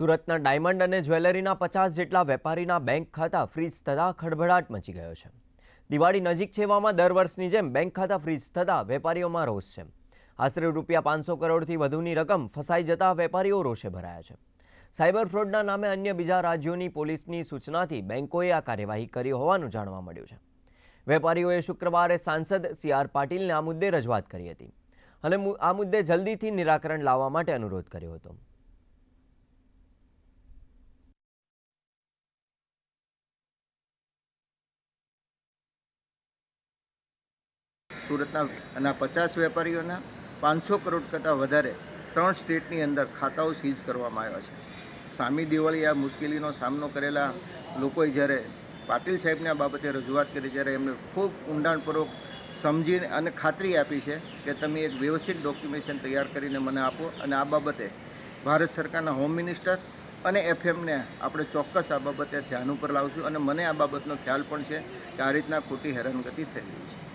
સુરતના ડાયમંડ અને જ્વેલરીના પચાસ જેટલા વેપારીના બેંક ખાતા ફ્રીઝ થતાં ખળભળાટ મચી ગયો છે. દિવાળી નજીક છેવામાં દર વર્ષની જેમ બેંક ખાતા ફ્રીઝ થતાં વેપારીઓમાં રોષ છે. આશરે રૂપિયા પાંચસો કરોડથી વધુની રકમ ફસાઈ જતા વેપારીઓ રોષે ભરાયા છે. સાયબર ફ્રોડના નામે અન્ય બીજા રાજ્યોની પોલીસની સૂચનાથી બેંકોએ આ કાર્યવાહી કરી હોવાનું જાણવા મળ્યું છે. વેપારીઓએ શુક્રવારે સાંસદ સી આર પાટીલને આ મુદ્દે રજૂઆત કરી હતી અને આ મુદ્દે જલ્દીથી નિરાકરણ લાવવા માટે અનુરોધ કર્યો હતો. સુરતના અને પચાસ વેપારીઓના પાંચસો કરોડ કરતાં વધારે ત્રણ સ્ટેટની અંદર ખાતાઓ સીઝ કરવામાં આવ્યા છે. સામી દિવાળી આ મુશ્કેલીનો સામનો કરેલા લોકોએ જ્યારે પાટીલ સાહેબને આ બાબતે રજૂઆત કરી ત્યારે એમને ખૂબ ઊંડાણપૂર્વક સમજીને અને ખાતરી આપી છે કે તમે એક વ્યવસ્થિત ડોક્યુમેન્ટેશન તૈયાર કરીને મને આપો અને આ બાબતે ભારત સરકારના હોમ મિનિસ્ટર અને એફએમને આપણે ચોક્કસ આ બાબતે ધ્યાન ઉપર લાવશું અને મને આ બાબતનો ખ્યાલ પણ છે કે આ રીતના ખોટી હેરાનગતિ થઈ રહી છે.